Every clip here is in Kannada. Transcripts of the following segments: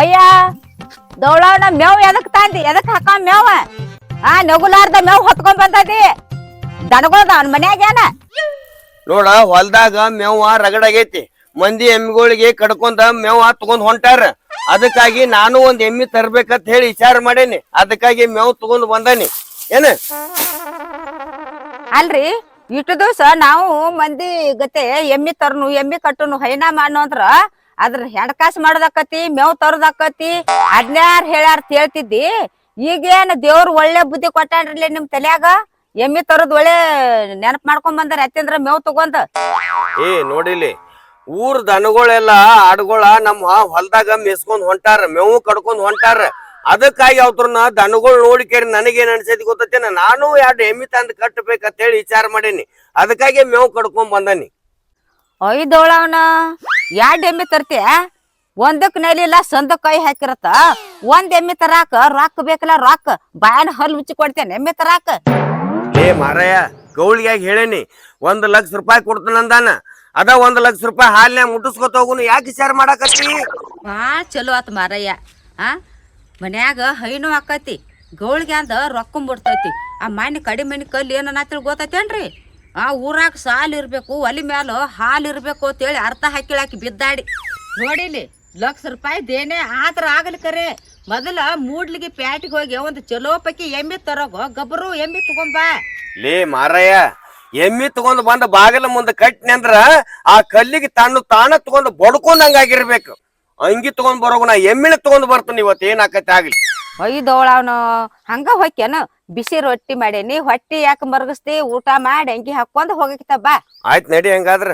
ಅಯ್ಯ ದೌಳವನ ಮೇವ್ ಎದಕ್ ತಂದಿ? ಎದಕ್ ಹಾಕ ಮೇವ ಆ ನಗುಲಾರ್ದ ಮೇವ್ ಹೊತ್ಕೊಂಡ್ ಬಂದದಿ? ದನಗಳದ ಅವ್ನ ಮನ್ಯಾಗ ಏನ? ನೋಡ ಹೊಲ್ದಾಗ ಮೇವ ರಗಡಾಗೈತಿ ಮಂದಿ ಎಮ್ಮಿಗಳಿಗೆ ಕಡ್ಕೊಂಡ ಮೇವ್ ತಗೊಂಡ್ ಹೊಂಟಾರ. ಅದಕ್ಕಾಗಿ ನಾನು ಒಂದ್ ಎಮ್ಮಿ ತರ್ಬೇಕಂತ ಹೇಳಿ ವಿಚಾರ ಮಾಡೇನಿ. ಅದಕ್ಕಾಗಿ ಮೇವ್ ತಗೊಂಡ್ ಬಂದಾನಿ. ಏನ? ಅಲ್ರಿ ಇಷ್ಟು ದಿವ್ಸ ನಾವು ಮಂದಿ ಗತೆ ಎಮ್ಮಿ ತರ್ನು ಎಮ್ಮಿ ಕಟ್ಟುನು ಹೈನಾ ಮಾಡ್ನು ಅಂದ್ರ ಅದ್ರ ಹೆಣ್ಕಾಸ್ ಮಾಡೋದಕ್ಕತಿ, ಮೇವ್ ತರೋದಕ್ಕತಿ, ಅದ್ನ್ಯಾರ್ ಹೇಳ್ಯಾರ ಹೇಳ್ತಿದ್ದಿ. ಈಗೇನ್ ದೇವ್ರ ಒಳ್ಳೆ ಬುದ್ಧಿ ಕೊಟ್ಟಾನ್ರಲ್ಲ ನಿಮ್ ತಲ್ಯಾಗ? ಎಮ್ಮಿ ತರದ್ ಒಳ್ಳೆ ನೆನಪ್ ಮಾಡ್ಕೊಂಡ್ ಬಂದಾರ ಅತ್ತಂದ್ರ ಮೇವ್ ತಗೊಂದ ಏ ನೋಡಿಲಿ ಊರ್ ದನಗಳೆಲ್ಲ ಆಡುಗಳ ನಮ್ಮ ಹೊಲ್ದಾಗ ಮೇಸ್ಕೊಂಡ್ ಹೊಂಟಾರ, ಮೇವು ಕಡ್ಕೊಂಡ್ ಹೊಂಟಾರ. ಅದಕ್ಕಾಗಿ ಅವ್ರನ್ನ ದನಗಳು ನೋಡಿಕೇರಿ ನನಗೇನ್ ಅನ್ಸೈತಿ ಗೊತ್ತೇನ ನಾನು ಎರಡು ಎಮ್ಮಿ ತಂದ್ ಕಟ್ಟಬೇಕಂತ ಹೇಳಿ ವಿಚಾರ ಮಾಡೇನಿ. ಅದಕ್ಕಾಗಿ ಮೇವು ಕಡ್ಕೊಂಡ್ ಬಂದಾನಿ. ಐದೋಳವನ? ಎರಡ್ ಎಮ್ಮೆ ತರ್ತೀಯ ಒಂದಕ್ ನೆಲಿಲ್ಲ ಸಂದಕ್ ಕೈ ಹಾಕಿರತ್ತ. ಒಂದ್ ಎಮ್ಮೆ ತರಾಕ ರೊಕ್ಕ ಬೇಕಲ್ಲ ರೊಕ್ಕ ಬಾಯನ್ ಹಲ್ ಮುಚ್ಚಿ ಕೊಡ್ತೇನೆ ಎಮ್ಮೆ ತರಾಕ. ಏ ಮಾರಯ್ಯ ಗೌಳಿಗಾಗಿ ಹೇಳೇನಿ ಒಂದ್ ಲಕ್ಷ ರೂಪಾಯಿ ಕೊಡ್ತಾನಂದಾನ ಅದ ಒಂದ್ ಲಕ್ಷ ರೂಪಾಯಿ ಹಾಲ್ನ್ಯಾಗ ಮುಟ್ಟಿಸ್ಕೊತ ಹೋಗುನು ಯಾಕೆ ವಿಚಾರ ಮಾಡಾಕತ್ತಿ? ಆ ಚಲೋ ಆತ್ ಮಾರಯ್ಯ ಆ ಮನ್ಯಾಗ ಹೈನು ಆಕತಿ ಗೌಳಿಗೆ ಅಂದ ರೊಕ್ಕ ಬಿಡ್ತೈತಿ. ಆ ಮನೆ ಕಡಿಮೆ ಮನೆ ಕಲ್ಲಿ ಏನನ್ನ ಗೊತ್ತೈತೇನ್ರಿ? ಆ ಊರಾಗ ಸಾಲ್ ಇರ್ಬೇಕು, ಒಲಿ ಮ್ಯಾಲ ಹಾಲು ಇರ್ಬೇಕು ಅಂತೇಳಿ ಅರ್ಥ ಹಾಕಿಳಾಕಿ ಬಿದ್ದಾಡಿ. ನೋಡಿಲಿ, ಲಕ್ಷ ರೂಪಾಯಿ ದೇನೆ ಆದ್ರ ಆಗಲಿ ಕರೆ. ಮೊದಲ ಮೂಡ್ಲಿಗೆ ಪ್ಯಾಟಿಗೆ ಹೋಗಿ ಒಂದು ಚಲೋ ಪೈಕಿ ಎಮ್ಮಿ ತರೋಗೋ ಗಬ್ಬರು ಎಮ್ಮಿ ತಗೊಂಬ ಲೇ ಮಾರಯ್ಯ, ಎಮ್ಮಿ ತಗೊಂಡ್ ಬಂದ ಬಾಗಿಲ ಮುಂದೆ ಕಟ್ಟಿನಿ ಅಂದ್ರ ಆ ಕಲ್ಲಿಗೆ ತಾನು ತಾನ ತಗೊಂಡು ಬಡ್ಕೊಂಡಂಗಾಗಿರ್ಬೇಕು ಅಂಗಿ ತಗೊಂಡ್ ಬರೋಗ ನಾ ಎಮ್ಮಿನ ತಗೊಂಡ್ ಬರ್ತೀನಿ ಇವತ್ತು, ಏನಾಕತ್ತೆ ಆಗ್ಲಿ. ಒಯ್ದೋಳ ಅವನು ಹಂಗ ಹೊಕ್ಕೇನು ಬಿಸಿ ರೊಟ್ಟಿ ಮಾಡೇನಿ ಹೊಟ್ಟಿ ಯಾಕೆ ಮರಗಿಸ್ತಿ? ಊಟ ಮಾಡಿ ಅಂಗಿ ಹಾಕೊಂಡ್ ಹೋಗಕ್ಕೆ ಬಾ. ಆಯ್ತು ನಡಿ ಹಂಗಾದ್ರ.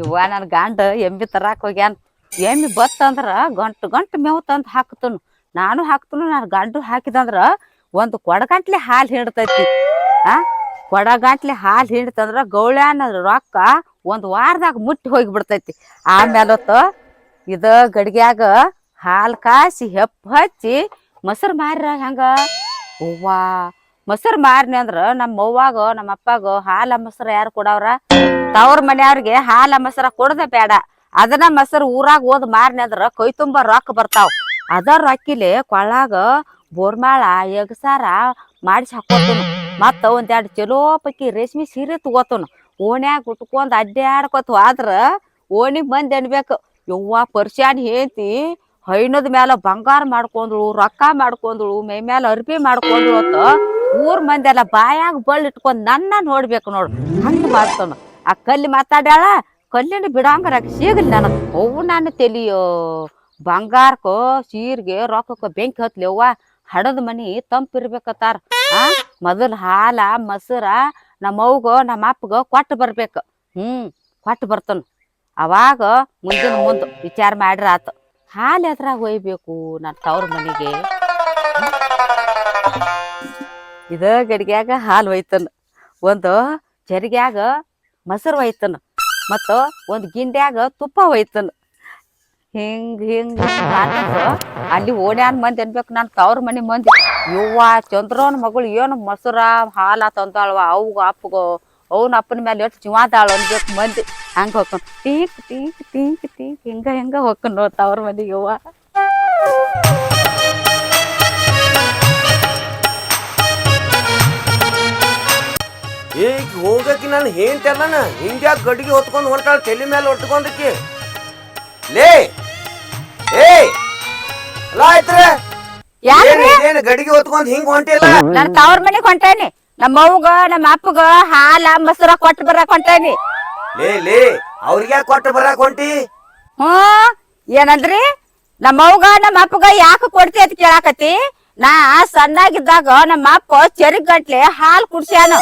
ಇವ ನನ್ ಗಂಡ ಎಂಬಿ ತರಾಕ್ ಹೋಗ್ಯಾನ. ಎಮ್ಮಿ ಬತ್ತಂದ್ರ ಗಂಟು ಗಂಟು ಮೇವು ತಂದು ಹಾಕ್ತನು. ನಾನು ಹಾಕ್ತನು ನಾನು ಗಂಡು ಹಾಕಿದಂದ್ರ ಒಂದು ಕೊಡಗಂಟ್ಲೆ ಹಾಲು ಹಿಡ್ತೈತಿ ಆ? ಕೊಡಗಂಟ್ಲೆ ಹಾಲು ಹಿಡ್ತಂದ್ರ ಗೌಳ್ಯಾನ ರೊಕ್ಕ ಒಂದ್ ವಾರದಾಗ ಮುಟ್ಟಿ ಹೋಗಿ ಬಿಡ್ತೈತಿ ಆಮೇಲೆ ಹೊತ್ತು ಇದ ಗಡಿಗ್ಯಾಗ ಹಾಲು ಕಾಸಿ ಹೆಪ್ಪ ಹಚ್ಚಿ ಮೊಸರು ಮಾರ ಹೆಂಗ? ಅವ್ವಾ, ಮೊಸರು ಮಾರಿನಿ ಅಂದ್ರ ನಮ್ಮ ಅವ್ವಾಗ ನಮ್ಮ ಅಪ್ಪಾಗ ಹಾಲ ಮೊಸರು ಯಾರು ಕೊಡವ್ರ? ತವ್ರ ಮನೆಯವ್ರಿಗೆ ಹಾಲ ಮೊಸರ ಕೊಡದ ಬೇಡ ಅದನ್ನ ಮೊಸರು ಊರಾಗ ಓದ್ ಮಾರಿನಿ ಅಂದ್ರ ಕೈ ತುಂಬ ರೊಕ್ಕ ಬರ್ತಾವ್. ಅದ ರೊಕ್ಕಿಲಿ ಕೊಳ್ಳಾಗ ಬೋರ್ಮಾಳ, ಎಗಸಾರ ಮಾಡಿಸಿ ಹಾಕೋತನು ಮತ್ತ ಒಂದೆರಡು ಚಲೋ ಪಕ್ಕಿ ರೇಷ್ಮೆ ಸೀರೆ ತಗೋತನು. ಓಣ್ಯಾಗ ಉಟ್ಕೊಂಡ್ ಅಡ್ಡಾಡ್ಕೊತ ಹೋದ್ರ ಓಣಿಗ್ ಬಂದ್ ಅನ್ಬೇಕು, ಯವ್ವ ಪರ್ಶ್ಯಾನ್ ಹೇಂತಿ ಹೈನದ ಮ್ಯಾಲ ಬಂಗಾರ ಮಾಡ್ಕೊಂಡ್ಳು, ರೊಕ್ಕ ಮಾಡ್ಕೊಂಡ್ಳು, ಮೈ ಮ್ಯಾಲ ಅರ್ಬಿ ಮಾಡ್ಕೊಂಡ್ಳು ಅಂತ ಊರ್ ಮಂದಿ ಎಲ್ಲ ಬಾಯಾಗ ಬಳ್ಳಿ ಇಟ್ಕೊಂಡ್ ನನ್ನ ನೋಡ್ಬೇಕು ನೋಡು. ಹಂಗ ಮಾಡ್ತಾನ. ಆ ಕಲ್ಲಿ ಮಾತಾಡ್ಯಾಳ, ಕಲ್ಲಿನ ಬಿಡಂಗ ಸಿಗಲಿ ನನಗೆ. ಅವು ನಾನು ತೆಲಿಯೋ ಬಂಗಾರಕ್ಕೋ ಸೀರ್ಗೆ ರೊಕ್ಕಕ್ಕ ಬೆಂಕಿ ಹತ್ಲಿ ಹಡದ ಮನಿ ತಂಪಿರ್ಬೇಕತ್ತಾರ ಆ? ಮೊದಲ್ ಹಾಲ, ಮೊಸರ, ನಮ್ಮ ಅವ್ಗ ನಮ್ಮ ಅಪ್ಪಗ ಕೊಟ್ಟು ಬರ್ಬೇಕು. ಹ್ಮ್, ಕೊಟ್ಟು ಬರ್ತನು. ಅವಾಗ ಮುಂದಿನ ಮುಂದೆ ವಿಚಾರ ಮಾಡ್ರ ಆತ. ಹಾಲು ಎದ್ರಾಗ ಒಯ್ಬೇಕು ನನ್ನ ತವ್ರ ಮನೆಗೆ? ಇದ ಗಡಿಗ್ಯಾಗ ಹಾಲು ಒಯ್ತನ. ಒಂದು ಜರಿಗ್ಯಾಗ ಮೊಸರು ಒಯ್ತನ. ಮತ್ತು ಒಂದು ಗಿಂಡ್ಯಾಗ ತುಪ್ಪ ಒಯ್ತನ. ಹಿಂಗ್ ಹಿಂಗ್ ಅಲ್ಲಿ ಓಣ್ಯಾನ್ ಮಂದಿ ಅನ್ಬೇಕು? ನಾನು ತವ್ರ ಮನೆ ಮಂದಿ. ಇವ್ವ ಚಂದ್ರವನ ಮಗಳು ಏನು ಮೊಸರ ಹಾಲ ತಂದಾಳವ ಅವ್ಗ ಅಪ್ಪಗೋ, ಅವ್ನ ಅಪ್ಪನ ಮೇಲೆ ಎಷ್ಟು ಜೀವಾದಾಳು ಅನ್ಬೇಕು ಮಂದಿ. ಹಂಗ ಹೋಗ್ಕೊಂಡು ಟೀಕ್ ಟೀಕ್ ಟೀಕ್ ಟೀಕ್ ಹಿಂಗ ಹಿಂಗ ಹೋಗ್ಕೊಂಡು ತವ್ರ ಮನೆಗೆ ಯವ್ವ. ಈಗ ಹೋಗಕ್ಕೆ ನಾನು ಹೇಂತಲ್ಲನ ಹಿಂಗ್ಯಾಕ ಗಡಿಗೆ ಹೊತ್ಕೊಂಡು ಹೊಂಟಾಳ ತಲೆ ಮೇಲೆ ಹೊತ್ಕೊಂಡಕ್ಕೆ ಲೇ ಏ ಅಲ್ಲ ಆಯ್ತ್ರ ಯಾಕ್ರಿ? ಏನು ಗಡಿಗೆ ಹೊತ್ಕೊಂಡ್ ಹಿಂಗ್ ಹೊಂಟಿಲ್ಲ ನಾನು ತವ್ರ ಮನೆಗೆ ಹೊಂಟೇನಿ ನಮ್ಮ ಅವ್ಗ ನಮ್ಮ ಅಪ್ಪಗ ಹಾಲ ಮೊಸರ ಕೊಟ್ಟು ಬರಕ್ ಹೊಂಟೇನಿ ಲೇ ಲೇ ಅವ್ರಿಗೆ ಕೊಟ್ಟು ಬರಾಕ್ ಹೊಂಟಿ ಹ್ಮ್ ಏನಂದ್ರಿ ನಮ್ಮ ಅವ್ಗ ನಮ್ಮ ಅಪ್ಪಗ ಯಾಕ ಕೊಡ್ತಿ ಅಂತ ಕೇಳಾಕತಿ ನಾ ಸಣ್ಣಾಗಿದ್ದಾಗ ನಮ್ಮ ಅಪ್ಪ ಚೆರಿಗ್ ಗಂಟ್ಲೆ ಹಾಲ್ ಕುಡ್ಸ್ಯಾನ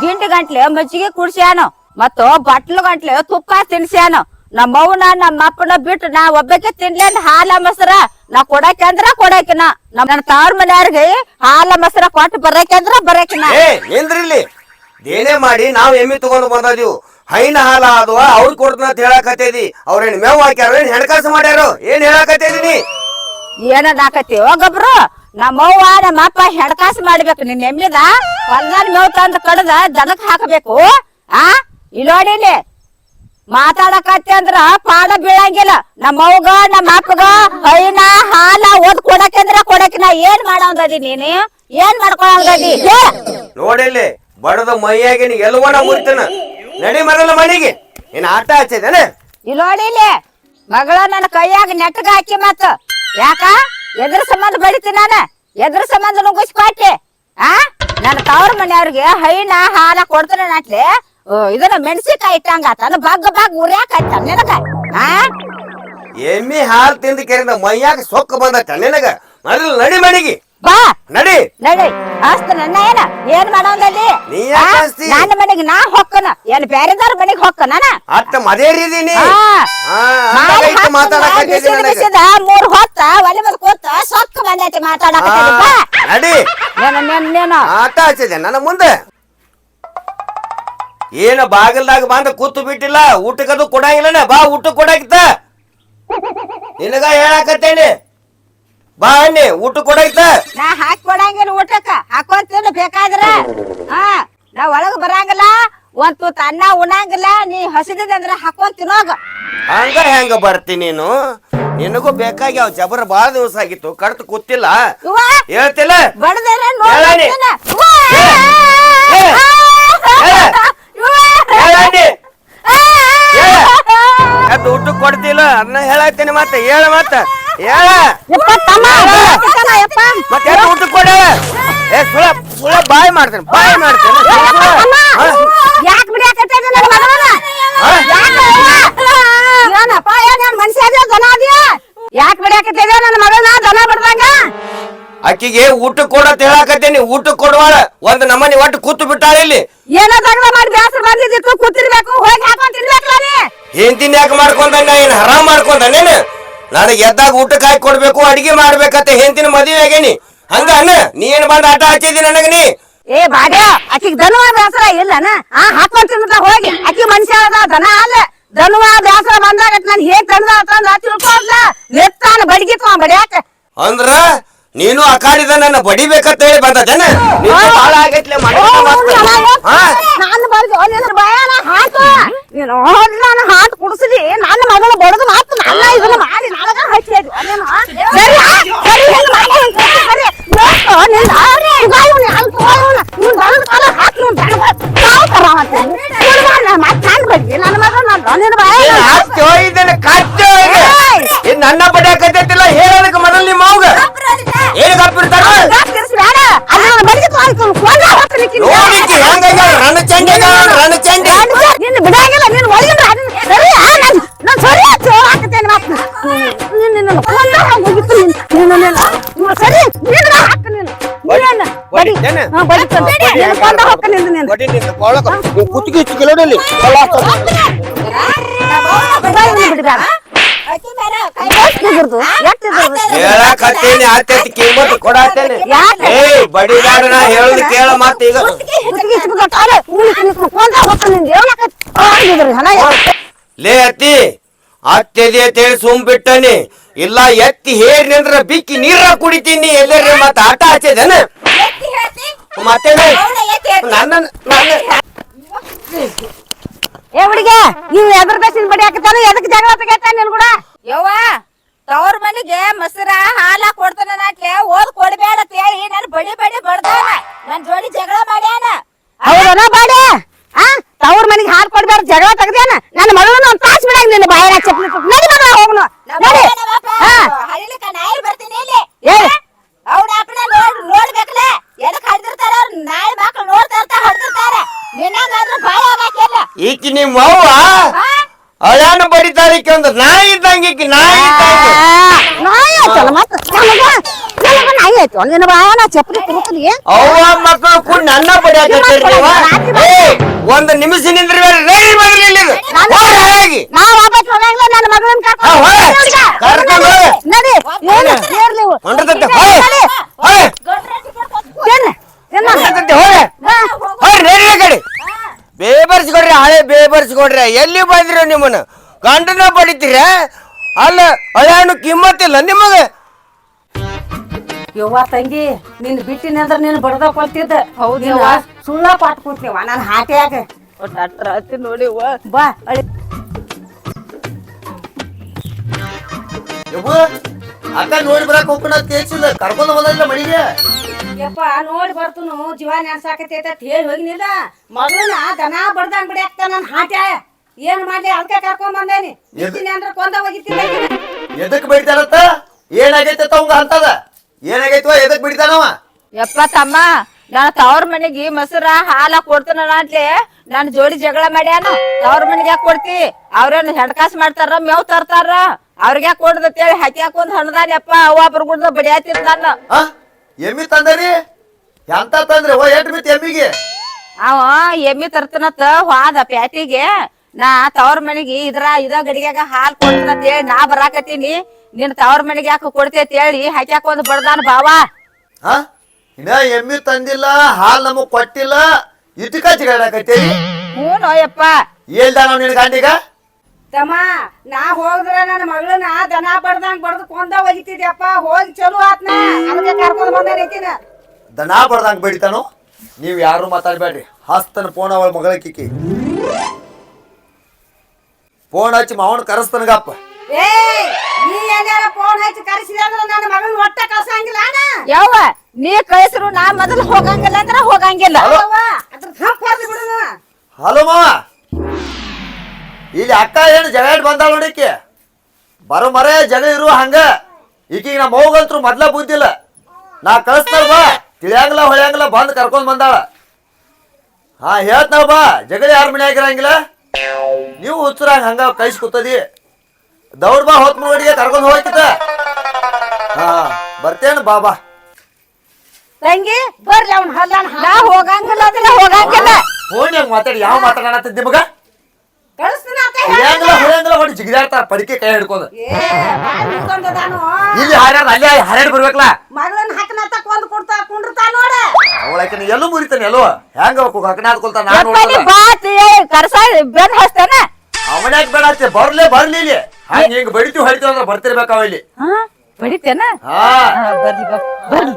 ಗಿಂಡಿ ಗಂಟ್ಲೆ ಮಜ್ಜಿಗೆ ಕುಡ್ಸ್ಯಾನ ಮತ್ತು ಬಟ್ಲು ಗಂಟ್ಲೆ ತುಪ್ಪ ತಿನ್ಸ್ಯಾನ ನಮ್ಮ ನಮ್ಮಪ್ಪನ ನಮ್ಮ ಅಪ್ಪನ ಬಿಟ್ಟು ನಾ ಒಬ್ಬಕ್ಕೆ ತಿನ್ಲೇನ್ ಹಾಲ ಮೊಸರ. ನಾ ಕೊಡಕ್ಕೆ ಅಂದ್ರ ಕೊಡಕಿನ ನನ್ನ ತವ್ರ ಮನೆಯವ್ರಿಗೆ ಹಾಲ ಮೊಸರ ಕೊಟ್ಟು ಬರಕ್ಕೆ ಅಂದ್ರ ಬರಕಿನ ಏ ಇಲ್ಲಿ ದೇನೆ ಮಾಡಿ ನಾವ್ ಎಮ್ಮಿ ತಗೊಂಡು ಬಂದದೀವು ಹೈನ ಹಾಲ ಅದು ಅವ್ರ ಕೊಡ್ತನ ಅಂತ ಹೇಳಕತ್ತೇದಿ. ಅವ್ರೇನ್ ಮೇವ್ ಹಾಕ್ಯಾರ ಏನ್ ಹೆಣಕಾಸು ಮಾಡ್ಯಾರ ಏನ್ ಹೇಳಕತ್ತೈದಿನಿ ಏನ ನಾಕತಿ ಗೊಬ್ರು ನಮ್ಮವ್ವ ನಮ್ಮ ಅಪ್ಪ ಹೆಡ್ಕಾಸ್ ಮಾಡ್ಬೇಕು. ನಿನ್ ಎಮ್ಮಿದ ಹೊಲ್ದಾನ ಮೇವ್ ತಂದು ಕಡದ ದನಕ್ ಹಾಕಬೇಕು. ಆ ಇಲ್ಲೋಡಿಲಿ ಮಾತಾಡಕತ್ತಿ ಅಂದ್ರ ಪಾಡ ಬೀಳಂಗಿಲ್ಲ. ನಮ್ಮವ್ಗ ನಮ್ಮ ಅಪ್ಪಗ ಹೈನ ಹಾಲ ಓದ್ ಕೊಡಕಂದ್ರ ಕೊಡಕ್ ನಾ ಏನ್ ಮಾಡಿ ನೀನು? ಏನ್ ಮಾಡ್ಕೊಳಂಗದಿ? ನೋಡಿಲ್ಲಿ ಬಡದ ಮೈಯಾಗಿನ ಎಲ್ವನ ಮುರಿತನ? ನಡಿ ಮರಲ್ಲ ಮನೆಗೆ. ಏನ್ ಆಟ ಹಚ್ಚಿದೇನ ಇಲ್ಲೋಡಿಲಿ ಮಗಳ ನನ್ನ ಕೈಯಾಗ ನೆಟ್ಟಗ ಹಾಕಿ ಮತ್ತ. ಯಾಕ? ಎದ್ರ ಸಂಬಂಧ ಬಡಿತಿ ನಾನ. ಎದ್ರ ಸಂಬಂಧ ನುಗ್ಗಿಸಿ ಪಾಟಿ ಆ? ನನ್ನ ತವ್ರ ಮನೆಯವ್ರಿಗೆ ಹೈನ ಹಾಲ ಕೊಡ್ತಾನೆ ನಾಟ್ಲೆ. ಇದನ್ನ ಮೆಣಸಿನಕಾಯಿ ಇಟ್ಟಂಗ ಆತನ ಬಗ್ಗ ಬಗ್ಗ ಉರ್ಯಾಕ ಆಯ್ತ ನಿನಗ? ಆ? ಎಮ್ಮಿ ಹಾಲ್ ತಿಂದ ಕೆರಿಂದ ಮೈಯಾಗ ಸೊಕ್ಕ ಬಂದತ್ತ ನಿನಗ? ಮೊದಲು ನಡಿ ಮಡಿಗಿ ಬಾ. ನಡಿ. ನಡಿ. ಆಸ್ತ ನನ್ನ ಏನ? ಏನ್ ಮಾಡೋದಲ್ಲಿ ನೀ ಯಾಕ್ ಆಸ್ತಿ? ನನ್ನ ಮನೆಗೆ ನಾ ಹೊಕ್ಕನ. ಏನ್ ಬ್ಯಾರೆದಾರ ಮನೆಗೆ ಹೊಕ್ಕನ ಅತ್ತ ಮದೇ ಆ. ಮಾತಾಡ ಮಾತಾಡಕತ್ತಿದ್ದೀನಿ ನನಗೆ. ಬಿಸಿದ ಮೂರ್ ಹೊತ್ತ ಒಲೆ ಮೇಲೆ ಕೂತ ಸೊಕ್ಕ ಬಂದೈತಿ ಮಾತಾಡಕತ್ತೀನಿ ಬಾ. ನಡಿ. ನೇನು ಆಟ ಹಚ್ಚಿದೆ ನನ್ನ ಮುಂದೆ. ಏನ ಬಾಗಿಲ್ದಾಗ ಬಂದ ಕೂತು ಬಿಟ್ಟಿಲ್ಲ ಊಟಕ್ಕದು ಕೊಡಂಗಿಲ್ಲನ? ಬಾ ಊಟ ಕೊಡಾಕಿತ್ತ. ನಿನಗ ಹೇಳಾಕತ್ತೇನಿ. ಬಾ ಅನ್ನಿ ಊಟ ಕೊಡಾಕಿತ್ತ. ನಾ ಹಾಕಿ ಕೊಡಂಗಿಲ್ಲ ಊಟಕ್ಕ. ಹಾಕೊಂತೀನಿ ಬೇಕಾದ್ರ? ಹಾ ನಾ ಒಳಗ ಬರಂಗಿಲ್ಲ ಒಂದ್ ತುತ್ ಅನ್ನ ಉಣಂಗಿಲ್ಲ ನೀ ಹಸಿದಿದೆ ಹಾಕೋತಿನ ಹಾಕೊಂಡ್ ತಿನ್ನೋಗ ಹಂಗ. ಹೆಂಗ ಬರ್ತಿ ನೀನು? ನಿನಗೂ ಬೇಕಾಗಿ ಅವ್ ಜಬರ ಬಾಳ ದಿವಸ ಆಗಿತ್ತು ಕಡ್ತು ಕೂತಿಲ್ಲ. ಹೇಳ್ತಿಲ್ಲ? ಬಡದೇ ಹೇಳಾಣಿ. ಏ, ಏ, ಅದು ಊಟ ಕೊಡ್ತಿಲ್ಲ ಅದನ್ನ ಹೇಳತ್ತೀನಿ ಮತ್ತೆ ಹೇಳ ಮತ್ತ ಹೇಳ. ಮತ್ತೆ ಊಟ ಕೊಡ ಏ ಸುಳ ಸುಳ ಬಾಯ್ ಮಾಡ್ತೇನೆ ಬಾಯ್ ಮಾಡ್ತೇನೆ? ಯಾಕೆ ನನ್ನ ಮಗನ ಹಾ? ಏನಪ್ಪ ಏನ್ ಮನುಷ್ಯ ಅದ್ಯಾ ದನ ಅದ್ಯಾ ಯಾಕೆ ಬಿಡಾಕತ್ತಿದ್ಯ ನನ್ನ ಮಗನ ದನ ಬಿಡ್ದಂಗ ಆಕಿಗೆ ಊಟ ಕೊಡತ್ ಹೇಳಾಕತ್ತೇನಿ. ಊಟ ಕೊಡುವಾಳ. ಒಂದ್ ನಮ್ಮನಿ ಒಟ್ಟು ಕೂತು ಬಿಟ್ಟಾಳ ಇಲ್ಲಿ. ಏನೋ ತಗದ ಮಾಡಿ ಬ್ಯಾಸರ ಬಂದಿದ್ದಿತ್ತು ಕೂತಿರ್ಬೇಕು. ಹೋಗಿ ಹಾಕೊಂಡ್ ತಿನ್ಬೇಕಲ್ಲ ನೀ? ಹೆಂಡತಿನ ಯಾಕೆ ಮಾಡ್ಕೊಂಡ ನಾ ಏನ್ ಹರಾಮ್ ಮಾಡ್ಕೊಂಡ ನೀನು? ನನಗೆ ಎದ್ದಾಗ ಊಟ ಹಾಕಿ ಕೊಡ್ಬೇಕು ಅಡಿಗೆ ಮಾಡ್ಬೇಕಂತ ಹೆಂಡತಿನ ಮದುವೆ ಆಗೇನಿ ಹಂಗ ಅನ್ನ? ನೀ ಏನ್ ಬಂದ ಆಟ ಹಚ್ಚಿದಿ ನನಗ ನೀ? ಏ ಬಾಡ್ಯ ಆಕಿಗ್ ದನುವ ಬ್ಯಾಸರ ಇಲ್ಲನ? ಆ ಹಾಕೊಂಡ್ ಹೋಗಿ. ಆಕಿ ಮನುಷ್ಯ ಅದ ದನ ಅಲ್ಲ. ದನುವ ಬ್ಯಾಸರ ಬಂದಾಗ ನಾನು ಹೇಗ್ ತಂದ ತಂದ ತಿಳ್ಕೊಂಡ್ಲ. ನೆತ್ತಾನ ಬಡಗಿತ್ತು ಬಡಿಯಾಕ. ಅಂದ್ರ ನೀನು ಅಕಾಡಿದ ನನ್ನ ಬಡಿಬೇಕಂತ ಹೇಳಿ ಬಂದದೇನ ನೀನು ಬಾಳ ಆಗೈತ್ಲೆ. ನಾನು ಬರ್ದು ನಿನ್ನ ಭಯಾನ ಹಾಕು. ನೀನು ನಾನು ಹಾಟ್ ಕುಡಿಸಿದಿ. ನನ್ನ ಮಗಳ ಬಡದು ಮಾತು ನನ್ನ ಇದನ್ನ ಮಾಡಿ ನನಗ ನೀನು ಸರಿ ಸರಿ ಕುತ್ತಿಗೆ ಹೇಳಕತ್ತೇನಿ ಆತೈತಿ ಕಿಮ್ಮತ್ ನಾ ಹೇಳುದು ಕೇಳ ಮತ್ತ ಈಗ. ಲೇ ಅತ್ತಿ ಅತ್ತೆದೆ ಅಂತೇಳಿ ಸುಮ್ ಬಿಟ್ಟನಿ. ಇಲ್ಲ ಎತ್ತಿ ನಿಂದ್ರ ಬಿಕ್ಕಿ ನೀರ ಕುಡಿತೀನಿ ಎಲ್ಲೇರಿ ಮತ್ತ ಆಟ ಹಚ್ಚಿದೇನ ಮತ್ತೆ ನನ್ನ ಏ ಹುಡುಗ ನೀವು ಎದ್ರ ಬೇಸಿನ ಬಡಿ ಹಾಕತಾನ ಎದಕ್ ಜಗಳ ತೆಗಿತಾನ ನೀನ್ ಕೂಡ? ಯವ್ವ ತವ್ರ ಮನೆಗೆ ಮೊಸರ ಹಾಲ ಕೊಡ್ತಾನ ನಾಟ್ಲೆ ಓದ್ ಕೊಡ್ಬೇಡ ಅಂತ ಹೇಳಿ ನನ್ ಬಡಿ ಬಡಿ ಬಡ್ದಾನ. ನನ್ ಜೋಡಿ ಜಗಳ ಮಾಡ್ಯಾನ. ಹೌದನ ಬಾಡೆ? ಆ? ತವ್ರ ಮನೆಗೆ ಹಾಲು ಕೊಡ್ಬೇಡ ಜಗಳ ತೆಗ್ದೇನ ನನ್ನ ಮಗಳನ್ನ ಒಂದ್ ತಾಸ್ ಬಿಡಂಗ ನಿನ್ನ ಬಾಯನ ಚಪ್ಪಲಿ ನಡಿ ಮಗಳ ಹೋಗ್ನು ನಡಿ. ಹಾ. ಹರಿಲಿಕ್ಕ ನಾಯಿ ಬರ್ತೀನಿ ಇಲ್ಲಿ. ಏ. ನೋಡ್ಬೇಕಲ್ಲ ಎದಕ್ ಹಡ್ದಿರ್ತಾರ ಮಕ್ಳು ನೋಡ್ತಾ ಇರ್ತಾರ ಹಡ್ದಿರ್ತಾರ ನಿನ್ನಂಗಾದ್ರ ಬಾಯ ಹಾಕಿಲ್ಲ ಈಕಿ ನಿಮ್ಮ ಅವ್ವ? ಅಳ್ಯಾನು ಬಡಿತಾರ ಈಕಿ ಒಂದು ನಾಯಿ ಇದ್ದಂಗೆ ಈಕಿ ನಾಯಿ ಇದ್ದಂಗೆ ನಾಯಿ ಆಯ್ತಲ್ಲ ಮತ್ತ? ನನಗ ನನಗ ನಾಯಿ ಆಯ್ತು. ನಿನ್ನ ಬಾಯನ ಚಪ್ಪಲಿ ತುರುಕಲಿ ಅವ್ವ ಮಕ್ಕಳು ಕೂಡ ನನ್ನ ಬಡಿಯಾಕತ್ತೀರಿ ನೀವ? ಏ ಒಂದು ನಿಮಿಷ ನಿಂದ್ರಿ ರೇಡಿ ಬರಲಿ ಇಲ್ಲಿ ಹೋಗಿ ನಾ ವಾಪಸ್ ಹೋಗಂಗಿಲ್ಲ ನನ್ನ ಮಗಳನ್ನ ಹಾ, ಹೋಗ. ಕರ್ಕೊಂಡ್ ಹೋಗ. ನಡಿ ಏನು? ಬೇಬರ್ಸ್ಕೊಡ್ರಿ ಹಳೆ ಬೇಬರ್ಸ್ಕೊಡ್ರಿ. ಎಲ್ಲಿ ಬಂದ್ರು ನಿಮ್ಮನ್ನ? ಗಂಡನ ಬಡಿತೀರ? ಅಲ್ಲ ಹಳೆಹಣ್ಣು ಕಿಮ್ಮತ್ತಿಲ್ಲ ನಿಮಗೆ? ಯವ್ವ ತಂಗಿ ನಿನ್ ಬಿಟ್ಟಿನ ಅಂದ್ರ ನೀನ್ ಬಡದ ಕೊಳ್ತಿದ್ದ ಹೌದ್ ನೀನ್ ಯವ್ವ. ಸುಳ್ಳ ಪಾಟ್ ಕೂತ್ನೇವ ನಾನು ಹಾಟ್ಯಾಗ ನೋಡಿ ಬಾ ಅಳಿ. ಅಕ್ಕ ನೋಡಿ ಬರಕ್ ಹೋಗ್ಕೊಂಡ ಕೇಳ್ಸಿಲ್ಲ. ಕರ್ಕೊಂಡು ಬಂದಿಲ್ಲ ಮನಿಗೆ. ಯಪ್ಪ ನೋಡಿ ಬರ್ತನು ಜೀವ ನೆನ್ಸಾಕತೈತ ಅಂತ ಹೇಳಿ ಹೋಗಿನಿಲ್ಲ. ಮಗಳನ್ನ ದನ ಬಡ್ದಂಗ್ ಬಿಡ್ಯಾಕ್ತ ನನ್ ಹಾಟ್ಯ. ಏನ್ ಮಾಡ್ಲಿ ಅದಕ್ಕೆ ಕರ್ಕೊಂಡ್ ಬಂದೇನಿ. ಬಿಟ್ಟಿನಿ ಅಂದ್ರ ಕೊಂದ ಹೋಗಿತ್ತಿಲ್ಲ ಎದಕ್ ಬಿಡ್ತಾರತ್ತ ಏನಾಗೈತೆ ಅವಂಗ ಅಂತದ? ಏನಾಗೈತವ ಎದಕ್ ಬಿಡ್ತಾನವ ಯಪ್ಪ ತಮ್ಮ ನಾನು ತವ್ರ ಮನೆಗೆ ಮೊಸರ ಹಾಲ ಕೊಡ್ತಾನ ಅಂತ್ಲೆ ನನ್ ಜೋಡಿ ಜಗಳ ಮಾಡ್ಯಾನ. ತವ್ರ ಮನೆಗೆ ಯಾಕೆ ಕೊಡ್ತಿ? ಅವ್ರೇನು ಹೆಡ್ಕಾಸ್ ಮಾಡ್ತಾರ ಮೇವ್ ತರ್ತಾರ. ಅವ್ರಿಗೆ ಯಾಕೆ ಹೇಳಿ ಹಾಕಿ ಹಾಕೊಂಡ್ ಹಣದಾನಪ್ಪ ಅವ್ವ ಬರ್ಗುಡ್ದ ಬಡಿಯಾತಿರ್ ನಾನು ಆ? ಎಮ್ಮಿ ತಂದರಿ? ಎಂತ ತಂದ್ರಿ? ಓ ಎಟ್ ಬಿತ್ತು ಎಮ್ಮಿಗೆ. ಅವ ಎಮ್ಮಿ ತರ್ತನತ್ತ ಹೋದ ಪ್ಯಾಟಿಗೆ. ನಾ ತವ್ರ ಮನೆಗೆ ಇದ್ರ ಇದ ಗಡಿಗ್ಯಾಗ ಹಾಲ್ ಕೊಡ್ತನಂತ ಹೇಳಿ ನಾ ಬರಾಕತ್ತೀನಿ. ನಿನ್ ತವ್ರ ಮನೆಗೆ ಯಾಕೆ ಕೊಡ್ತೈತಿ ಹೇಳಿ ಹಾಕ್ಯಾಕ ಒಂದ್ ಬಡದಾನ ಬಾವಾ ಹಾ? ಇನ್ನ ಎಮ್ಮಿ ತಂದಿಲ್ಲ ಹಾಲ್ ನಮಗ್ ಕೊಟ್ಟಿಲ್ಲ. ಇಟಕ ಜಿಗಾಡಕತ್ತೀರಿ? ಹ್ಞೂ ಯಪ್ಪ ಹೇಳ್ದಾನ ನಿನ್ ಗಂಡಿಗ? ತಮ್ಮ ನಾ ಹೋದ್ರ ನನ್ನ ಮಗಳನ್ನ ದನ ಬಡ್ದಂಗ್ ಬಡ್ದು ಕೊಂದ ಒಯ್ತಿದ್ಯಪ್ಪ ಹೋಗಿ ಚಲೋ ಆತ್ನ. ಅದಕ್ಕೆ ಕರ್ಕೊಂಡ್ ರೀತಿನ ದನ ಬಡ್ದಂಗ್ ಬಡಿತಾನು? ನೀವ್ ಯಾರು ಮಾತಾಡ್ಬೇಡ್ರಿ. ಹಸ್ತನ ಫೋನ್ ಅವಳ ಮಗಳ ಕಿಕ್ಕಿ ಫೋನ್ ಹಚ್ಚಿ ಮಾವನ್ ಕರೆಸ್ತನಗಪ್ಪ. ಏ ನೀ ಏನಾರ ಫೋನ್ ಹಚ್ಚಿ ಕರೆಸಿದ ಅಂದ್ರೆ ನನ್ನ ಮಗಳನ್ನ ಒಟ್ಟ ಕಳ್ಸಂಗಿಲ್ಲ ಅಣ್ಣ. ಯಾವ ನೀ ಕಳಿಸ್ರು ನಾ ಮೊದಲು ಹೋಗಂಗಿಲ್ಲ ಅಂದ್ರೆ ಹೋಗಂಗಿಲ್ಲ. ಅದ್ರ ಹಂಪ್ ಹೊಡ್ದು ಬಿಡುನು ಹಲೋ ಮಾವ. ಇಲ್ಲಿ ಅಕ್ಕ ಏನು ಜಗಳ ಬಂದಾಳ ನೋಡಿಕೆ ಬರೋ ಮರೆ ಜಗ ಇರುವ ಹಂಗ. ಈಕಿಗೆ ನಮ್ಮ ಹೋಗಂತ್ರು ಮೊದ್ಲ ಬುದ್ಧಿಲ್ಲ. ನಾ ಕಳಿಸ್ತಾರ ಬಾ. ತಿಳಿಯಂಗಿಲ್ಲ ಹೊಳೆಯಂಗಿಲ್ಲ ಬಂದ್ ಕರ್ಕೊಂಡ್ ಬಂದಾಳ. ಹಾ ಹೇಳ್ತಾವ ಬಾ. ಜಗಳ ಯಾರ ಮನೆ ಆಗಿರಂಗಿಲ್ಲ ನೀವು ಹುಚ್ಚರಾಗ ಹಂಗ ಕೈಸ್ ಕೂತದಿ. ದೌಡ್ ಬಾ ಹೊತ್ ಮುಗಡಿಗೆ ಕರ್ಕೊಂಡ್ ಹೋಗ್ತಿದ್ದ. ಹಾ ಬರ್ತೇನ ಬಾ ಬಾ. ತಂಗಿ ಬರ್ಲಿ ಅವ್ನ ನಾ ಹೋಗಂಗಿಲ್ಲ ಅಂದ್ರೆ ಹೋಗಂಗಿಲ್ಲ. ಫೋನ್ಯಾಗ ಮಾತಾಡಿ ಯಾವ ಮಾತಾಡತ್ತ ನಿಮಗ? ಕಳಿಸ್ತೀನಿ. ಹೊಡಿ ಜಿಗಿದಾಡ್ತಾರ ಪಡಿಕೆ ಕೈ ಹಿಡ್ಕೊಂಡು. ಇಲ್ಲಿ ಹಾರ್ಯಾರ ಅಲ್ಲಿ ಹಾರ್ಯಾಡ್ ಬರ್ಬೇಕಲ್ಲ. ಮಗಳನ್ನ ಹಕ್ಕನತ್ತ ಕೊಂದ್ ಕೊಡ್ತಾ ಕುಂಡ್ರತಾ ನೋಡ. ಅವಳಕಿನ ಎಲ್ಲೂ ಮುರಿತಾನೆ ಎಲ್ಲೋ. ಹೆಂಗ ಹಕ್ಕನ ಹಾಡ್ಕೊಳ್ತಾನ ನಾನು ಯಪ್ಪ ನೀ ಬಾತಿ ಕರ್ಸ ಬೆನ್ ಅವನ್ಯಾಕ ಬರಲೇ ಬರ್ಲೇ ಇಲ್ಲಿ. ಹಂಗ ಹಿಂಗ್ ಬಡಿತೀವಿ ಹೊಡಿತೀವಿ ಅಂದ್ರೆ ಬರ್ತಿರ್ಬೇಕ ಅವ ಇಲ್ಲಿ. ಹಾ ಬಡಿತೇನ? ಹಾ. ಬರ್ಲಿ ಬಾ ಬರ್ಲಿ.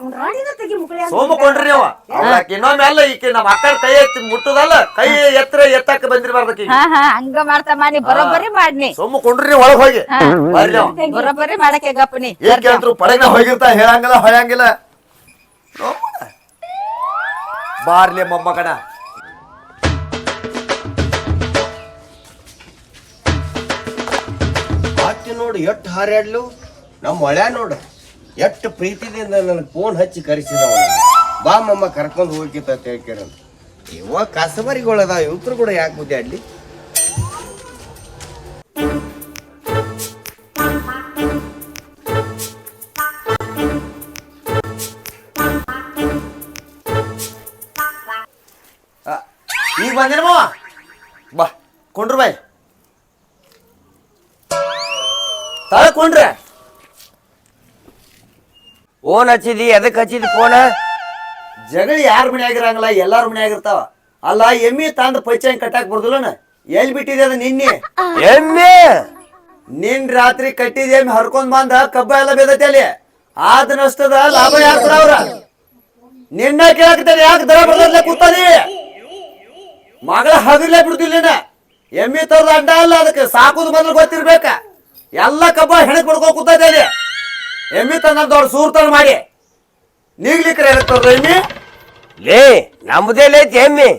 ಬಸವ್ವ, ಅವ್ನ್ ರಾಣಿನ ತೆಗಿ ಮುಗುಳಿ ಅಂತ ಸೋಮ ಕೊಂಡ್ರಿ ನೀವು ಅವಳಾಕಿ ಇನ್ನೊಮ್ಮೆ ಅಲ್ಲ ಈಕಿ ನಮ್ಮ ಅಕ್ಕನ ಕೈ ಎತ್ತಿ ಮುಟ್ಟುದಲ್ಲ ಕೈ ಎತ್ತರ ಎತ್ತಕ್ಕೆ ಬಂದಿರ್ಬಾರ್ದಕ್ಕಿ ಹಾ ಹಾ ಹಂಗ ಮಾಡ್ತಮ್ಮ ನೀ ಬರೋಬ್ಬರಿ ಮಾಡ್ನಿ. ಸೋಮ ಕೊಂಡ್ರಿ ನೀವು ಒಳಗ್ ಹೋಗಿ. ಬರೋಬ್ಬರಿ ಮಾಡಕ್ಕೆ ಗಪ್ಪನಿ. ಏನ್ ಕೇಳ್ತ್ರು ಪಡಗ್ನ ಹೋಗಿರ್ತಾ ಹೇಳಂಗಿಲ್ಲ ಹೊಳಂಗಿಲ್ಲ. ಬಾರ್ಲಿ ಮೊಮ್ಮಗನ. ಆಕೆ ನೋಡು ಎಷ್ಟು ಹಾರ್ಯಾಡ್ಲು? ನಮ್ಮ ಒಳ್ಯ ನೋಡು. ಎಷ್ಟು ಪ್ರೀತಿದಿಂದ ನನಗೆ ಫೋನ್ ಹಚ್ಚಿ ಕರೆಸಿದವ ಬಾ ಮಮ್ಮ ಕರ್ಕೊಂಡು ಹೋಗಿತ್ತ ಹೇಳ್ಕೇರ ಇವ ಕಸಬರಿಗಳದ ಇವ್ರು ಕೂಡ ಯಾಕೆ ಆ, ಈಗ ಬಂದೇನ ಬಾ ಕೊಂಡ್ರು ಬಾಯ್. ತಳ ಕೊಂಡ್ರೆ? ಫೋನ್ ಹಚ್ಚಿದಿ ಎದಕ್ ಹಚ್ಚಿದಿ ಫೋನ? ಜಗಳ ಯಾರ ಮನ್ಯಾಗಿರಂಗಿಲ್ಲ ಎಲ್ಲಾರ ಮನ್ಯಾಗಿರ್ತಾವ ಅಲ್ಲ ಎಮ್ಮಿ ತಂದ ಪೈಚಾಂಗ್ ಕಟ್ಟಾಕ್ ಬರ್ದಿಲ್ಲನ? ಎಲ್ಲಿ ಬಿಟ್ಟಿದೆ ಅದ ನಿನ್ನೆ? ಎಮ್ಮೆ? ನಿನ್ ರಾತ್ರಿ ಕಟ್ಟಿದ ಎಮ್ಮಿ ಹರ್ಕೊಂಡ್ ಬಂದ ಕಬ್ಬ ಎಲ್ಲ ಬೇದತಿ ಅಲ್ಲಿ. ಆದ ನಷ್ಟದ ಲಾಭ ಯಾಕ್ರ ಅವ್ರ? ನಿನ್ನ ಕೇಳಕ್ತಾರೆ ಯಾಕೆ ದರ ಬರ್ದಲ್ಲೇ ಕೂತದಿ? ಮಗಳ ಹಗಲೇ ಬಿಡ್ತಿಲ್ಲ ಎಮ್ಮಿ ತರದ ಅಡ್ಡ ಅಲ್ಲ ಅದಕ್ಕೆ ಸಾಕುದು ಮೊದಲು ಗೊತ್ತಿರ್ಬೇಕ. ಎಲ್ಲ ಕಬ್ಬ ಹೆಣಕ್ ಬಿಡ್ಕೊ ಕೂತೈತೆ ಅಲ್ಲಿ. ಎಮ್ಮಿ ತಂದ ದೊಡ್ಡ ಸೂರ್ತನ ಮಾಡಿ. ನೀಗ್ಲಿಕ್ರೆ ತರ್ದ ಎಮ್ಮಿ? ಲೇ ನಮ್ದೇಲೆ ಐತಿ ಎಮ್ಮಿ.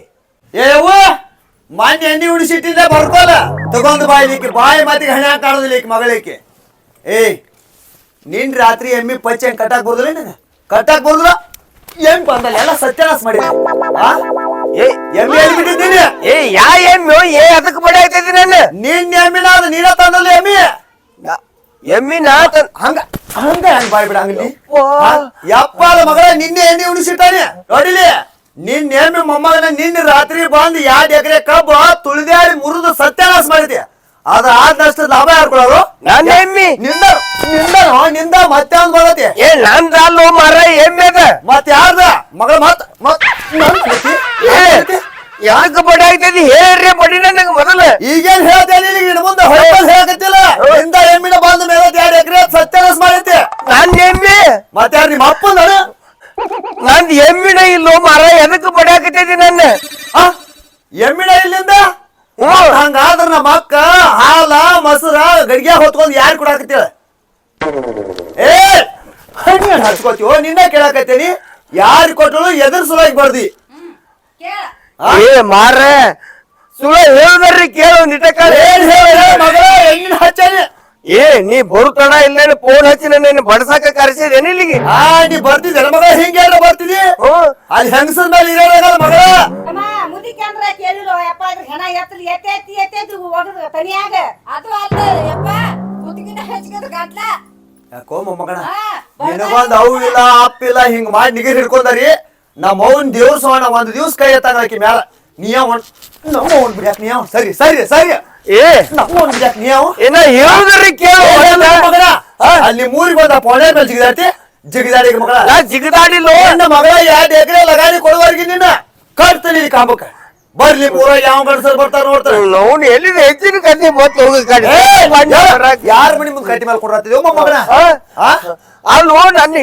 ಏವ್ವ ಮಾನ್ಯ ಎಣ್ಣೆ ಉಡಿಸಿಟ್ಟಿದ್ದೆ ಬರ್ಕೋಲ ಬಾಯಿ ಬಾಯ್ಲಿಕ್ಕೆ ಬಾಯಿ ಮಾತಿಗೆ ಹಣೆ ಕಾಣೋದಿಲ್ಲ ಈಕ ಮಗಳಿಕೆ. ಏಯ್ ನಿನ್ ರಾತ್ರಿ ಎಮ್ಮಿ ಪಚ್ಚೆ ಹೆಂಗ್ ಕಟ್ಟಾಕ್ ಬರ್ದಿಲ್ಲ ನಿನಗೆ? ಕಟ್ಟಾಕ್ ಬರ್ದಿಲ್ಲ? ಬಂದಲ್ಲ? ಎಲ್ಲ ಸತ್ಯನಾಶ ಮಾಡಿದೆ. ಆ? ಏ ಎಮ್ಮಿ ಎಲ್ಲಿ ಬಿಟ್ಟಿದ್ದೀನಿ? ಏ ಯಾ ಎಮ್ಮಿ? ಏ ಅದಕ್ಕೆ ಬಡ ಆಗ್ತೈತಿ ನಾನು ನಿನ್. ಎಮ್ಮಿನ ಅದು ನೀನ ತಂದಲ್ಲ ಎಮ್ಮಿ? ಎಮ್ಮಿ ನಾ ಹಂಗ ಹಂಗ ಹೆಂಗ್ ಬಾಯ್ ಬಿಡ ಹಂಗಲಿ ಯಪ್ಪಾ. ಯಪ್ಪ ಮಗಳ ನಿನ್ನೆ ಎಣ್ಣೆ ಉಣಿಸಿಟ್ಟಾನೆ ನೋಡಿಲಿ ನಿನ್ನ ಎಮ್ಮೆ ಮೊಮ್ಮಗನ ನಿನ್ನೆ ರಾತ್ರಿ ಬಂದು ಎರಡ್ ಎಕರೆ ಕಬ್ಬು ತುಳಿದಾಡಿ ಮುರಿದು ಸತ್ಯನಾಶ ಮಾಡಿದೆ ಅದ ಆದಷ್ಟು ಲಾಭ ಯಾರು ನನ್ನ ಎಮ್ಮಿ ನಿಂದ ನಿಂದ ನೋ, ನಿಂದ ಮತ್ತೆ ಒಂದ್ ಬರತಿ ಏ ನಂದ ಅಲ್ಲೋ ಮರ ಎಮ್ಮಿ ಅದ ಮತ್ ಯಾರ್ದ ಮಗಳ ಮತ್ ಮತ್? ಏ? ಯಾಕ ಬಡ ಆಗ್ತೈತಿ ಹೇಳ್ರಿ ಬಡಿ ನನಗೆ ಮೊದಲ. ಈಗೇನ್ ಹೇಳ್ತೇನೆ ನಿನಗೆ ಮುಂದೆ ಹೊರಬಲ್ ಹೇಳಕತ್ತಿಲ್ಲ. ಇಂದ ಎಮ್ಮಿನ ಬಂದ ಮೇಲೆ ಎರಡು ಎಕರೆ ಸತ್ಯಾನಾಶ ಮಾಡೈತಿ. ನಾನ್ ಎಮ್ಮಿ. ಮತ್ತೆ ಯಾರು ನಿಮ್ಮ ಅಪ್ಪನ ನಂದ್ ಎಮ್ಮಿನ ಇಲ್ಲೋ ಮರ ಎದಕ್ಕೆ ಬಡಿ ಹಾಕತೈತಿ ನನ್ನ? ಆ? ಎಮ್ಮಿನ ಇಲ್ಲಿಂದ? ಹ್ಞೂ. ಹಂಗಾದ್ರ ನಮ್ಮ ಅಕ್ಕ ಹಾಲ ಮೊಸರ ಗಡಿಗೆ ಹೊತ್ಕೊಂಡು ಯಾರು ಕೊಡಾಕತ್ತೀಳ ಏ! ಹಣ್ಣು ಹಚ್ಕೋತೀವೋ? ನಿನ್ನ ಕೇಳಾಕತ್ತೇನಿ. ಯಾರು ಕೊಟ್ಟರು? ಎದುರು ಸುಲಾಗಿ ಬರ್ದಿ. ಏ ಮಾರ ಸುಳ್ಳ ಹೇಳ್ಬರ್ರಿ ಕೇಳು ನಿಟಕಾಲ ಏ ನೀ ಬರುತ್ತಣ ಇಲ್ಲ ಫೋನ್ ಹಚ್ಚಿ ನನ್ನ ಬಡ್ಸಾಕ ಕರೆಸಿದೇನಿ ಇಲ್ಲಿಗೆ? ಆ ನೀ ಬರ್ತಿದ್ದೆ ಮಗ ಹಿಂಗೆ ಬರ್ತಿದಿ. ಅಲ್ಲಿ ಹೆಂಗಸರ ಮೇಲೆ ಇರೋದಾಗಲ್ಲ ಮಗಳ. ಯಾಕೋ ಮೊಮ್ಮಗಣ ನಿನಗೊಂದು ನಿನಗೊಂದ್ ಅವು ಇಲ್ಲ ಅಪ್ಪ ಇಲ್ಲ ಹಿಂಗ್ ಮಾಡಿ ನಿಗರ್ ಹಿಡ್ಕೊಂಡರಿ. ನಮ್ಮ ಅವನ್ ದೇವ್ರ ಸೋಣ ಒಂದ್ ದಿವ್ಸ ಕೈ ಎತ್ತಾಕಿ ಮ್ಯಾಲ. ನೀಯ ನಮ್ಮ ಅವ್ನ್ ಬಿಡ್ಯಾಕ ನೀಯ? ಸರಿ ಸರಿ ಸರಿ. ಏ. ನಮ್ಮ ಅವ್ನ್ ಬಿಡ್ಯಾಕ ನೀಯ ಏನ ಹೇಳ್ದ್ರಿ ಕೇಳು. ಮಗನ? ಅಲ್ಲಿ ಮೂರಿಗೆ ಬಂದ ಪೊಣೆ ಮೇಲೆ ಜಿಗಿದಾಡ್ತಿ ಜಿಗಿದಾಡಿ ಮಗಳ. ನಾ ಜಿಗದಾಡಿಲ್ಲೋ ನನ್ನ ಮಗಳ ಎರಡ್ ಎಕರೆ ಲಗಾಡಿ ಕೊಡುವವರೆಗೆ ನಿನ್ನ. ಕಟ್ತೀನಿ ಕಾಮಕ್ಕ. ಬರ್ಲಿ ಪೂರ ಯಾವ ಗಂಡಸರು ಬರ್ತಾರ ನೋಡ್ತಾರೆ. ಎಲ್ಲಿ ಎಲ್ಲಿದೆ? ಹೆಚ್ಚಿನ ಕಟ್ಟಿ ಮತ್ತೆ ಹೋಗಿ ಕಡೆ ಯಾರ ಮನಿ ಮುಂದೆ ಕಟ್ಟಿ ಮೇಲೆ ಕೊಡ್ರತ್ತಿದ್ಯೋ ಮಗನ ಅಲ್ಲಿ ನೋಡಿ ನನ್ನ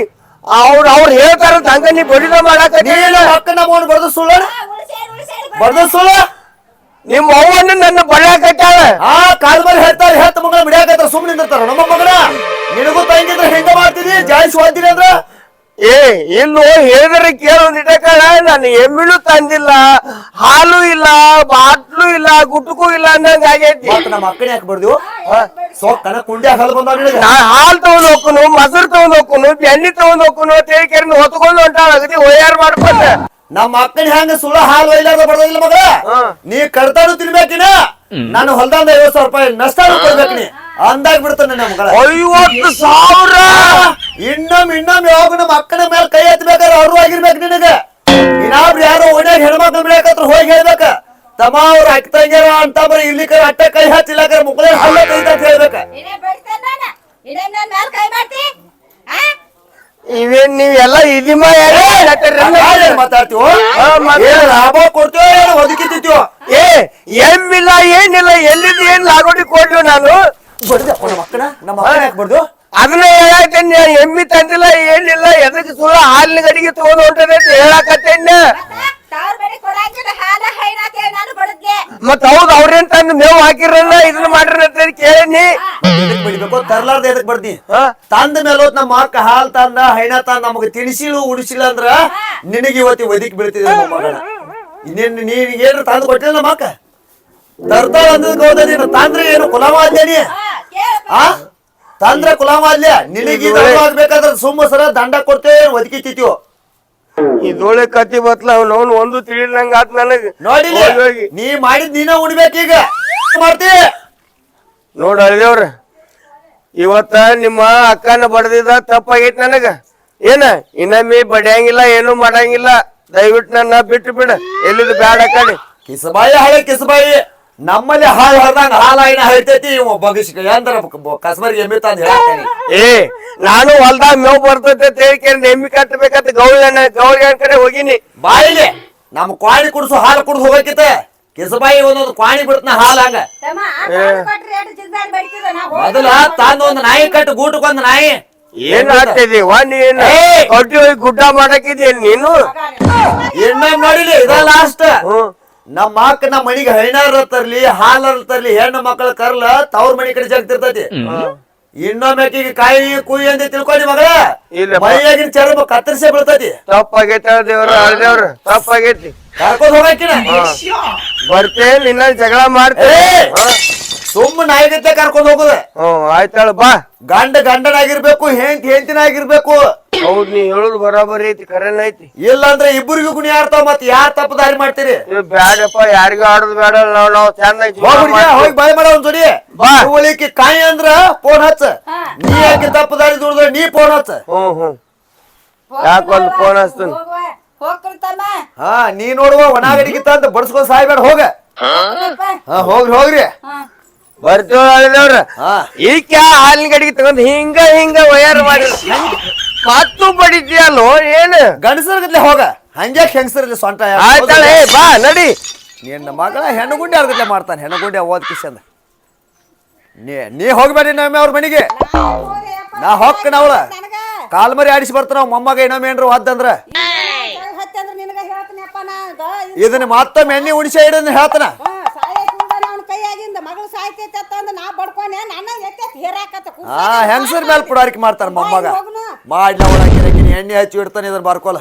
ಅವ್ರ ಅವ್ರು ಹೇಳ್ತಾರ ಹಂಗ ನೀ ಬಡಿದ ಮಾಡಾಕ ನೀನು ಅಕ್ಕ ನಮ್ಮ ಅವ್ನು ಬರ್ದು ಸುಳ್ಳ ಬರ್ದು ಸುಳ್ಳ. ನಿಮ್ಮ ಅವ್ವನ್ನ ನನ್ನ ಬಡ್ಯಾಕತ್ತಾಳ ಆ ಕಾಲ್ ಮೇಲೆ ಹೇಳ್ತಾರೆ ಹೇಳ್ತ ಮಗಳ ಬಿಡಾಕತ್ತಾರ ಸುಮ್ಮನೆ ನಿಂದಿರ್ತಾರ. ನಮ್ಮ ಮಗಳ ನಿನಗೂ ತಂಗಿದ್ರೆ ಹೆಂಗ ಮಾಡ್ತಿದಿ ಜಾಯಿಸಿ ಹೋಗ್ತೀನಿ ಅಂದ್ರ ಏ ಇಲ್ಲೋ ಹೇಳಿದ್ರೆ ಕೇಳು ಕಣ ನಾನು ಎಮ್ಮಿಳು ತಂದಿಲ್ಲ ಹಾಲು ಇಲ್ಲ ಬಾಟ್ಲು ಇಲ್ಲ ಗುಟ್ಕು ಇಲ್ಲ ಅನ್ನಂಗ ಆಗೈತಿ. ಮತ್ತ ನಮ್ಮ ಅಕ್ಕನ ಯಾಕೆ ಬರ್ದಿವು ಸೊ ಕಣ ಕುಂಡಿ ಹಾಕಲ್ ಬಂದ ನಾ ಹಾಲ್ ತಗೊಂಡ್ ಹೋಗ್ಕೊನು ಮೊಸರು ತಗೊಂಡ್ ಹೋಗ್ಕೊನು ಬೆಣ್ಣೆ ತಗೊಂಡ್ ಹೋಗ್ಕೊನು ಹೊತ್ಕೊಂಡು ಹೊಂಟಾಳ ಅಗದಿ ಒಯ್ಯಾರ್ ಮಾಡ್ಕೊಂಡ. ನಮ್ಮ ಅಕ್ಕನ ಹೆಂಗ ಸುಳ್ಳ ಹಾಲು ಒಯ್ಲಾರ್ದ ಬರ್ದಿಲ್ಲ ಮಗ? ಹಾ. ನೀ ಕಡ್ತಾನು ತಿನ್ಬೇಕಿನ? ನಾನು ಹೊಲ್ದಾಂದ ಐವತ್ ಸಾವಿರ ರೂಪಾಯಿ ನಷ್ಟ ಕೊಡ್ಬೇಕು ನೀ. ಅಂದಾಗ ಬಿಡ್ತಾನೆ ನಮ್ಮ ಮಗಳ. ಐವತ್ತು ಸಾವಿರ! ಇನ್ನೊಮ್ ಇನ್ನೊಮ್ಮೆ ಯಾವಾಗ ನಮ್ಮ ಅಕ್ಕನ ಮೇಲೆ ಕೈ ಎತ್ತಬೇಕಾದ್ರೆ ಅವ್ರು ಆಗಿರ್ಬೇಕು ನಿನಗೆ. ಇನ್ನಾಬ್ರು ಯಾರೋ ಓಣ್ಯಾಗ ಹೆಣ್ಮಕ್ಳು ಬಿಡಕತ್ರ ಹೋಗಿ ಹೇಳ್ಬೇಕ. ತಮ್ಮ ಅವ್ರು ಅಂತ ಬರೀ ಇಲ್ಲಿ ಅಟ್ಟ ಕೈ ಹಚ್ಚಿಲ್ಲಕರ ಮುಕ್ಕಳ ಹಲ್ಲ ಕೈ ಅಂತ ಹೇಳ್ಬೇಕ. ಕೈ ಇವೇನ್ ನೀವೆಲ್ಲ ಇದಿಮ ಮಾತಾಡ್ತೀವೋ? ಏನ್ ಲಾಭ ಕೊಡ್ತೀವೋ ಏನು ಏ ಎಮ್ಮಿಲ್ಲ ಏನಿಲ್ಲ ಎಲ್ಲಿದ್ ಏನ್ ಲಾಗೋಡಿ ಕೊಡ್ಲು ನಾನು? ಬಡ್ದಪ್ಪ ನಮ್ಮ ಅಕ್ಕನ? ನಮ್ಮ ಅಕ್ಕನ ಯಾಕೆ ಬಡ್ದು ಅದನ್ನ ಹೇಳಾಕೇನಿ ಎಮ್ಮಿ ತಂದಿಲ್ಲ ಏನಿಲ್ಲ ಎದಕ್ಕೆ ಸುಳ್ಳ ಹಾಲಿನ ಗಡಿಗೆ ತಗೊಂಡು ಹೊಂಟದೆ ಅಂತ ಹೇಳಾಕತ್ತೇನ. ತಾವ್ರ ಬೆಳಿ ಕೊಡಂಗಿಲ್ಲ ಹಾಲ ಹೈನಾತೆ ನಾನು ಬಡದ್ಲೆ ಮತ್ ಹೌದ್ ಅವ್ರೇನ್ ತಂದು ಮೇವು ಹಾಕಿರಲ್ಲ ಇದನ್ನ ಮಾಡ್ರಿ ಅಂತ ಕೇಳೇನಿ. ಎದಕ್ ಬಡಿಬೇಕು? ತರ್ಲಾರ್ದ ಎದಕ್ ಬಡ್ದಿ? ತಂದ ಮೇಲೆ ಹೋತ್ ನಮ್ಮ ಅಕ್ಕ ಹಾಲ್ ತಂದ ಹೈನ ತಂದ ನಮಗ ತಿನಿಸಿಲು ಉಡಿಸಿಲ್ಲ ಅಂದ್ರ ನಿನಗೆ ಇವತ್ತಿ ಒದಕ್ ಬೀಳ್ತಿದೆ ನಮ್ಮ ಮಗನ ನಿನ್ ನೀನ್ ಏನ್ರ ತಂದು ಕೊಟ್ಟಿಲ್ಲ ನಮ್ಮ ಅಕ್ಕ? ತರ್ತಾಳ ಅಂದ್ರೆ ಹೋದ ನೀನು ತಂದ್ರೆ ಏನು ಕೇಳಪ್ಪ ಆ? ತಂದ್ರೆ ಕುಲಾಮ ನಿನಗೆ ಆಗ್ಬೇಕಾದ್ರೆ ಸುಮ್ಮ ಸರ ದಂಡ ಕೊಡ್ತೇವೆ ಒದಕಿತ್ತೀವೋ ಇದೊಳೆ ಕತಿ ಬತ್ಲ ಅವ್ನು ಒಂದು ತಿಳಿದಂಗ ಆತ್ ನನಗ. ನೋಡಿ. ನೀ ಮಾಡಿದ್ ನೀನ ಉಣ್ಬೇಕೀಗ ಮಾಡ್ತಿ? ನೋಡ ಅಳಿದೇವ್ರ ಇವತ್ತ ನಿಮ್ಮ ಅಕ್ಕನ ಬಡದಿದ ತಪ್ಪಾಗೈತಿ ನನಗ. ಏನ? ಇನ್ನೊಮ್ಮೆ ಬಡಿಯಂಗಿಲ್ಲ ಏನು ಮಾಡಂಗಿಲ್ಲ. ದಯವಿಟ್ಟು ನನ್ನ ಬಿಟ್ಟು ಬಿಡ. ಎಲ್ಲಿದ್ ಬ್ಯಾಡ ಕಡೆ. ಕಿಸಬಾಯಿ ಹಳೆ ಕಿಸಬಾಯಿ. ನಮ್ಮಲ್ಲಿ ಹಾಳು ಹೊಡೆದಂಗ ಹಾಲ ಏನ ಹೇಳ್ತೈತಿ ಇವ ಬಗಸಿಕ ಅಂದ್ರ ಕಸ್ಬರಿಗೆ ಎಮ್ಮಿ ತಂದ್ ಹೇಳಾಕೇನಿ ಏ ನಾನು ಹೊಲ್ದಾಗ ಮೇವ್ ಬರ್ತೈತೆ ಅಂತ ಹೇಳ್ಕೊಂಡು ಎಮ್ಮಿ ಕಟ್ಟಬೇಕಂತ ಗೌರಿ ಗೌರಿ ಕಡೆ ಹೋಗಿನಿ. ಬಾಯಿಲೆ ನಮ್ ಕ್ವಾಣಿ ಕುಡಿಸು ಹಾಲು ಕುಡ್ದು ಹೋಗಕಿತ್ತೆ. ಕಿಸಬಾಯಿ ಒಂದೊಂದು ಕ್ವಾಣಿ ಬಿಡ್ತನ ಹಾಲ್ ಹಂಗ. ಮೊದಲ ತಾನು ಒಂದ್ ನಾಯಿ ಕಟ್ಟು ಗೂಟಕ್ಕೊಂದು ನಾಯಿ. ಏನ್ ಆಗ್ತಿದಿ? ಹೋಗಿ ಗುಡ್ಡ ಮಾಡಾಕಿದ್ಯ ನೀನು? ಇನ್ನೊಂದ್ ನೋಡಿಲಿ ಇದ ಲಾಸ್ಟ್ ಹ್ಮ್. ನಮ್ಮ ಅಕ್ಕ ನಮ್ಮ ಮನಿಗೆ ಹೈನಾರ ತರ್ಲಿ ಹಾಲರ ತರ್ಲಿ ಹೆಣ್ಣು ಮಕ್ಕಳ ಕರ್ಲ ತವ್ರ ಮನಿ ಕಡೆ ಜಗ್ತಿರ್ತೈತಿ. ಇನ್ನೊಮ್ಮೆ ಆಕಿಗೆ ಕಾಯಿ ಕುಯಿ ಅಂತ ತಿಳ್ಕೊಂಡಿ ಮಗಳ. ಇಲ್ಲಪ್ಪ. ಮೈಯಾಗಿನ ಚರ್ಮ ಕತ್ತರಿಸೇ ಬೀಳ್ತೈತಿ. ತಪ್ಪಾಗೈತೆ ದೇವ್ರ ತಪ್ಪಾಗೈತಿ. ಕರ್ಕೊಂಡ್ ಹೋಗಾಕಿನ ಬರ್ತೇ ಇನ್ನೊಂದು ಜಗಳ ಮಾಡ್ತೇ ಏ! ಸುಮ್ಮ ನಾಯಿಗತ್ತೆ ಕರ್ಕೊಂಡ್ ಹೋಗುದ. ಹ್ಮ್ ಆಯ್ತಾಳ ಬಾ. ಗಂಡ ಗಂಡನಾಗಿರ್ಬೇಕು ಹೆಂತ್ ಹೆಂಡತಿನಾಗಿರ್ಬೇಕು. ಹೌದ್ ನೀ ಹೇಳುದು ಬರಾಬರಿ ಐತಿ ಕರೆನ್ ಐತಿ. ಇಲ್ಲ ಅಂದ್ರೆ ಇಬ್ಬರಿಗೂ ಗುಣಿ ಆಡ್ತಾವ ಮತ್ ಯಾರ್ ತಪ್ಪು ದಾರಿ ಮಾಡ್ತೀರಿ? ಇವ್ ಬ್ಯಾಡಪ್ಪ ಯಾರಿಗೂ ಆಡೋದು ಬೇಡ ನಾವ್ ನಾವ್ ಚೆನ್ನಾಗಿ ಜೀವನ ಹೋಗಿ ಬಾಯ್ ಮಾಡ ಒಂದ್ ಜೋಡಿ ಬಾ. ಉಳಿಕೆ ಕಾಯಿ ಅಂದ್ರ ಫೋನ್ ಹಚ್ಚ. ನೀ ಯಾಕೆ ತಪ್ಪು ದಾರಿ ದುಡ್ದ್ರೆ ನೀ ಫೋನ್ ಹಚ್ಚ. ಹ್ಮ್ ಹ್ಮ್ ಯಾಕ್ ಒಂದ್ ಫೋನ್ ಹಚ್ತೀನಿ? ಹಾ ನೀ ನೋಡುವ ಒಣಗಡಿಗೆ ಅಂತ ಬಡ್ಸ್ಕೊಂಡ್ ಸಾಯ್ಬೇಡ ಹೋಗ. ಹಾ ಹೋಗ್ರಿ ಹೋಗ್ರಿ. ಹಾ. ಈಕ ಹಾಲಿನ ಗಡಿಗೆ ತಗೊಂಡ್ ಹಿಂಗ ಹಿಂಗ ವಯರ್ ಮಾಡಿ ಮತ್ತು ಬಡಿದ್ಯಲ್ಲೋ ಏನು? ಗಂಡಸರ್ಗತ್ಲೆ ಹೋಗ. ಹಂಗೆ ಹೆಂಗಸರಲ್ಲಿ ಸೊಂಟ ಆಯ್ತಾಳೆ ಬಾ ನಡಿ. ನಿನ್ನ ಮಗಳ ಹೆಣ್ಣುಗುಂಡಿ ಅವ್ರಗತ್ಲೆ ಮಾಡ್ತಾನೆ. ಹೆಣ್ಣುಗುಂಡಿ ಓದ್ ಕಿಶಂದ ನೀ ನೀ ಹೋಗ್ಬೇಡಿ ನಮ್ಮ ಅವ್ರ ಮನೆಗೆ. ನಾ ಹೊಕ್ಕ ಅವಳ. ಕಾಲ್ ಮರಿ ಆಡಿಸಿ ಬರ್ತಾನ ಮೊಮ್ಮಗ ಇನ್ನೊಮ್ಮೆ ಏನ್ರ ನಿನಗ ಇದನ್ನ ಮತ್ತೊಮ್ಮೆ ಎಣ್ಣೆ ಉಣಿಸಿ ಇಡೋದ್ ಹೇಳ್ತಾನ? ಸಾಯ್ತೈತೆ ಅಂತಂದು ನಾ ನನ್ನ ಹೇರಾಕತ್ತ ಹೆಂಗಸರ್ ಮೇಲೆ ಪುಡಾರಿಕೆ ಮಾಡ್ತಾರೆ ಮೊಮ್ಮಗ ಮಾಡ್ಲಿ ಅವಳ ಎಣ್ಣೆ ಹಚ್ಚಿ ಇಡ್ತಾನೆ ಇದನ್ನ ಬರ್ಕೋಲ.